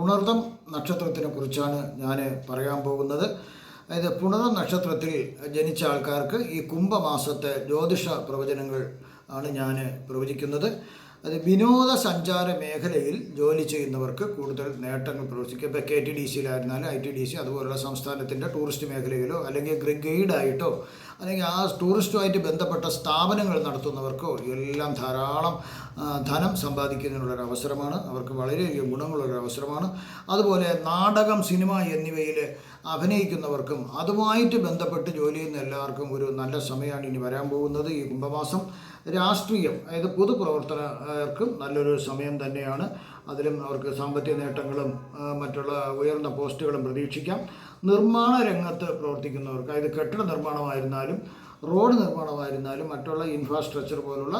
പുണർദം നക്ഷത്രത്തിനെ കുറിച്ചാണ് ഞാൻ പറയാൻ പോകുന്നത്. അതായത് പുണർദം നക്ഷത്രത്തിൽ ജനിച്ച ആൾക്കാർക്ക് ഈ കുംഭമാസത്തെ ജ്യോതിഷ പ്രവചനങ്ങൾ ആണ് ഞാൻ പ്രവചിക്കുന്നത്. അത് വിനോദസഞ്ചാര മേഖലയിൽ ജോലി ചെയ്യുന്നവർക്ക് കൂടുതൽ നേട്ടങ്ങൾ പ്രവർത്തിക്കും. ഇപ്പോൾ കെ ടി ഡി സിയിലായിരുന്നാലും ഐ ടി ഡി സി അതുപോലുള്ള സംസ്ഥാനത്തിന്റെ ടൂറിസ്റ്റ് മേഖലയിലോ അല്ലെങ്കിൽ ഗൈഡായിട്ടോ അല്ലെങ്കിൽ ആ ടൂറിസ്റ്റുമായിട്ട് ബന്ധപ്പെട്ട സ്ഥാപനങ്ങൾ നടത്തുന്നവർക്കോ എല്ലാം ധാരാളം ധനം സമ്പാദിക്കുന്നതിനുള്ളൊരു അവസരമാണ് അവർക്ക് വളരെയധികം ഗുണങ്ങളുള്ളൊരു അവസരമാണ് അതുപോലെ നാടകം സിനിമ എന്നിവയിൽ അഭിനയിക്കുന്നവർക്കും അതുമായിട്ട് ബന്ധപ്പെട്ട് ജോലി ചെയ്യുന്ന എല്ലാവർക്കും ഒരു നല്ല സമയമാണ് ഇനി വരാൻ പോകുന്നത് ഈ കുംഭമാസം. രാഷ്ട്രീയം അതായത് പൊതുപ്രവർത്തകർക്കും നല്ലൊരു സമയം തന്നെയാണ്. അതിലും അവർക്ക് സാമ്പത്തിക നേട്ടങ്ങളും മറ്റുള്ള ഉയർന്ന പോസ്റ്റുകളും പ്രതീക്ഷിക്കാം. നിർമ്മാണ രംഗത്ത് പ്രവർത്തിക്കുന്നവർക്ക് അതായത് കെട്ടിട നിർമ്മാണമായിരുന്നാലും റോഡ് നിർമ്മാണമായിരുന്നാലും മറ്റുള്ള ഇൻഫ്രാസ്ട്രക്ചർ പോലുള്ള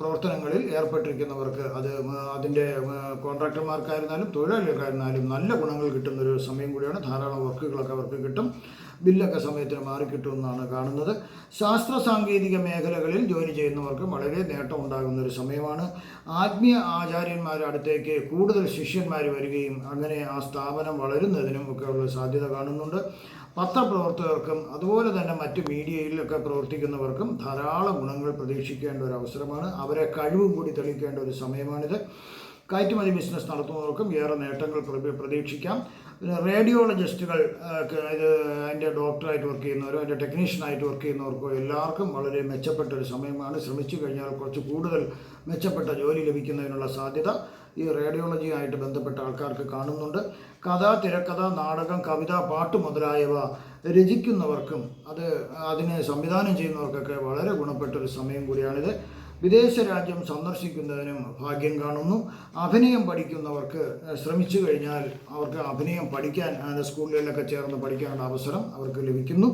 പ്രവർത്തനങ്ങളിൽ ഏർപ്പെട്ടിരിക്കുന്നവർക്ക് അത് അതിന്റെ കോൺട്രാക്ടർമാർക്കായിരുന്നാലും തൊഴിലാളികൾക്കായിരുന്നാലും നല്ല ഗുണങ്ങൾ കിട്ടുന്നൊരു സമയം കൂടിയാണ് ധാരാളം വർക്കുകളൊക്കെ അവർക്ക് കിട്ടും. ബില്ലൊക്കെ സമയത്തിന് മാറിക്കിട്ടുമെന്നാണ് കാണുന്നത്. ശാസ്ത്ര സാങ്കേതിക മേഖലകളിൽ ജോലി ചെയ്യുന്നവർക്ക് വളരെ നേട്ടം ഉണ്ടാകുന്ന ഒരു സമയമാണ്. ആത്മീയ ആചാര്യന്മാരുടെ അടുത്തേക്ക് കൂടുതൽ ശിഷ്യന്മാർ വരികയും അങ്ങനെ ആ സ്ഥാപനം വളരുന്നതിനും ഒക്കെ ഉള്ള സാധ്യത കാണുന്നുണ്ട്. പത്രപ്രവർത്തകർക്കും അതുപോലെ തന്നെ മറ്റ് മീഡിയയിലൊക്കെ പ്രവർത്തിക്കുന്നവർക്കും ധാരാളം ഗുണങ്ങൾ പ്രതീക്ഷിക്കേണ്ട ഒരു അവസരമാണ്. അവരെ കഴിവും കൂടി തെളിയിക്കേണ്ട ഒരു സമയമാണിത്. കയറ്റുമതി ബിസിനസ് നടത്തുന്നവർക്കും ഏറെ നേട്ടങ്ങൾ പ്രതീക്ഷിക്കാം. പിന്നെ റേഡിയോളജിസ്റ്റുകൾ ഇത് അതിന്റെ ഡോക്ടറായിട്ട് വർക്ക് ചെയ്യുന്നവരോ അതിന്റെ ടെക്നീഷ്യനായിട്ട് വർക്ക് ചെയ്യുന്നവർക്കോ എല്ലാവർക്കും വളരെ മെച്ചപ്പെട്ട ഒരു സമയമാണ്. ശ്രമിച്ചു കഴിഞ്ഞാൽ കുറച്ച് കൂടുതൽ മെച്ചപ്പെട്ട ജോലി ലഭിക്കുന്നതിനുള്ള സാധ്യത ഈ റേഡിയോളജിയായിട്ട് ബന്ധപ്പെട്ട ആൾക്കാർക്ക് കാണുന്നുണ്ട്. കഥ തിരക്കഥ നാടകം കവിത പാട്ട് മുതലായവ രചിക്കുന്നവർക്കും അത് അതിനെ സംവിധാനം ചെയ്യുന്നവർക്കൊക്കെ വളരെ ഗുണപ്പെട്ടൊരു സമയം കൂടിയാണിത്. വിദേശ രാജ്യം സന്ദർശിക്കുന്നതിനും ഭാഗ്യം കാണുന്നു. അഭിനയം പഠിക്കുന്നവർക്ക് ശ്രമിച്ചു കഴിഞ്ഞാൽ അവർക്ക് അഭിനയം പഠിക്കാൻ സ്കൂളുകളിലൊക്കെ ചേർന്ന് പഠിക്കാനുള്ള അവസരം അവർക്ക് ലഭിക്കുന്നു.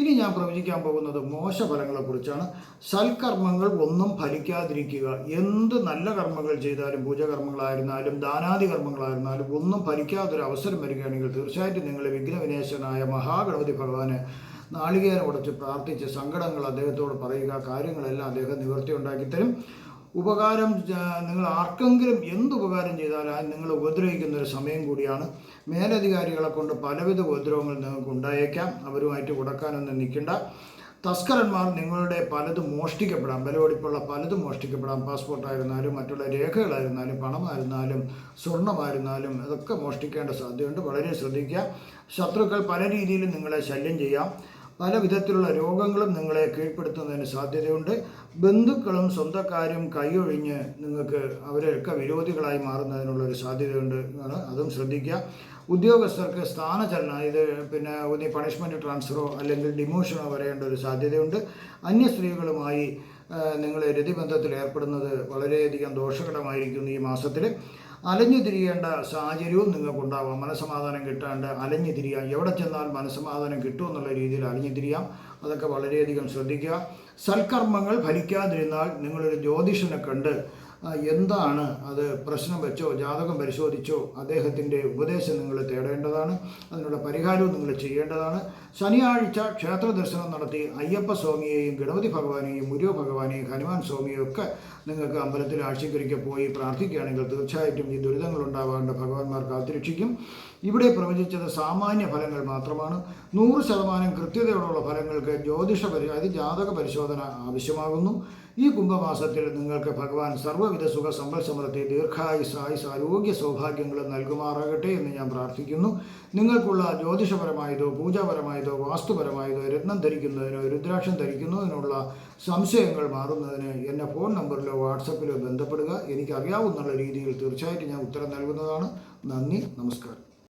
ഇനി ഞാൻ പ്രവചിക്കാൻ പോകുന്നത് മോശ മോശഫലങ്ങളെക്കുറിച്ചാണ് സൽക്കർമ്മങ്ങൾ ഒന്നും ഫലിക്കാതിരിക്കുക. എന്ത് നല്ല കർമ്മങ്ങൾ ചെയ്താലും പൂജകർമ്മങ്ങളായിരുന്നാലും ദാനാദി കർമ്മങ്ങളായിരുന്നാലും ഒന്നും ഫലിക്കാത്തൊരു അവസരം വരികയാണെങ്കിൽ തീർച്ചയായിട്ടും നിങ്ങൾ വിഘ്നവിനേശനായ മഹാഗണപതി ഭഗവാന് നാളികേരം ഉടച്ച് പ്രാർത്ഥിച്ച് സങ്കടങ്ങൾ അദ്ദേഹത്തോട് പറയുക കാര്യങ്ങളെല്ലാം അദ്ദേഹം നിവർത്തി ഉണ്ടാക്കിത്തരും ഉപകാരം നിങ്ങൾ ആർക്കെങ്കിലും എന്ത് ഉപകാരം ചെയ്താലും നിങ്ങൾ ഉപദ്രവിക്കുന്ന ഒരു സമയം കൂടിയാണ്. മേലധികാരികളെ കൊണ്ട് പലവിധ ഉപദ്രവങ്ങൾ നിങ്ങൾക്ക് ഉണ്ടായേക്കാം. അവരുമായിട്ട് കൊടുക്കാനൊന്നും നിൽക്കേണ്ട. തസ്കരന്മാർ നിങ്ങളുടെ പലതും മോഷ്ടിക്കപ്പെടാം. വിലവെടിപ്പുള്ള പലതും മോഷ്ടിക്കപ്പെടാം. പാസ്പോർട്ടായിരുന്നാലും മറ്റുള്ള രേഖകളായിരുന്നാലും പണമായിരുന്നാലും സ്വർണമായിരുന്നാലും ഇതൊക്കെ മോഷ്ടിക്കേണ്ട സാധ്യതയുണ്ട്. വളരെ ശ്രദ്ധിക്കുക. ശത്രുക്കൾ പല രീതിയിലും നിങ്ങളെ ശല്യം ചെയ്യാം. പല വിധത്തിലുള്ള രോഗങ്ങളും നിങ്ങളെ കീഴ്പ്പെടുത്തുന്നതിന് സാധ്യതയുണ്ട്. ബന്ധുക്കളും സ്വന്തക്കാരും കൈയൊഴിഞ്ഞ് നിങ്ങൾക്ക് അവരൊക്കെ വിരോധികളായി മാറുന്നതിനുള്ള ഒരു സാധ്യതയുണ്ട് അതും ശ്രദ്ധിക്കുക. ഉദ്യോഗസ്ഥർക്ക് സ്ഥാനചലനം ഇത് പിന്നെ ഒന്ന് പണിഷ്മെന്റ് ട്രാൻസ്ഫറോ അല്ലെങ്കിൽ ഡിമോഷനോ വരേണ്ട ഒരു സാധ്യതയുണ്ട്. അന്യ സ്ത്രീകളുമായി നിങ്ങൾ രതിബന്ധത്തിൽ ഏർപ്പെടുന്നത് വളരെയധികം ദോഷകരമായിരിക്കുന്നു ഈ മാസത്തിൽ അലഞ്ഞു തിരിയേണ്ട സാഹചര്യവും നിങ്ങൾക്കുണ്ടാവാം. മനസ്സമാധാനം കിട്ടാണ്ട് അലഞ്ഞു തിരിയാം എവിടെ ചെന്നാൽ മനസ്സമാധാനം കിട്ടുമെന്നുള്ള രീതിയിൽ അലഞ്ഞു തിരിയാം അതൊക്കെ വളരെയധികം ശ്രദ്ധിക്കുക. സൽക്കർമ്മങ്ങൾ ഫലിക്കാതിരുന്നാൽ നിങ്ങളൊരു ജ്യോതിഷനെ കണ്ട് എന്താണ് അത് പ്രശ്നം വെച്ചോ ജാതകം പരിശോധിച്ചോ അദ്ദേഹത്തിന്റെ ഉപദേശം നിങ്ങൾ തേടേണ്ടതാണ് അതിനുള്ള പരിഹാരവും നിങ്ങൾ ചെയ്യേണ്ടതാണ്. ശനിയാഴ്ച ക്ഷേത്ര ദർശനം നടത്തി അയ്യപ്പ സ്വാമിയെയും ഗണപതി ഭഗവാനെയും മുരുക ഭഗവാനെയും ഹനുമാൻ സ്വാമിയെയും ഒക്കെ നിങ്ങൾക്ക് അമ്പലത്തിൽ ആഴ്ചക്കരിക്കെ പോയി പ്രാർത്ഥിക്കുകയാണെങ്കിൽ തീർച്ചയായിട്ടും ഈ ദുരിതങ്ങൾ ഉണ്ടാവാണ്ട് ഭഗവാന്മാർ കാത്തിരക്ഷിക്കും. ഇവിടെ പ്രവചിച്ചത് സാമാന്യ ഫലങ്ങൾ മാത്രമാണ്. നൂറ് ശതമാനം കൃത്യതയോടുള്ള ഫലങ്ങൾക്ക് ജ്യോതിഷ പരി അതായത് ജാതക പരിശോധന ആവശ്യമാകുന്നു. ഈ കുംഭമാസത്തിൽ നിങ്ങൾക്ക് ഭഗവാൻ സർവവിധ സുഖ സമ്പൽ സമൃദ്ധി ദീർഘായുസ് ആയുസ് ആരോഗ്യ സൗഭാഗ്യങ്ങൾ നൽകുമാറാകട്ടെ എന്ന് ഞാൻ പ്രാർത്ഥിക്കുന്നു. നിങ്ങൾക്കുള്ള ജ്യോതിഷപരമായതോ പൂജാപരമായതോ വാസ്തുപരമായതോ രത്നം ധരിക്കുന്നതിനോ രുദ്രാക്ഷം ധരിക്കുന്നതിനുള്ള സംശയങ്ങൾ മാറുന്നതിന് എന്നെ ഫോൺ നമ്പറിലോ വാട്സപ്പിലോ ബന്ധപ്പെടുക. എനിക്ക് അറിയാവുന്ന രീതിയിൽ തീർച്ചയായിട്ടും ഞാൻ ഉത്തരം നൽകുന്നതാണ്. നന്ദി നമസ്കാരം.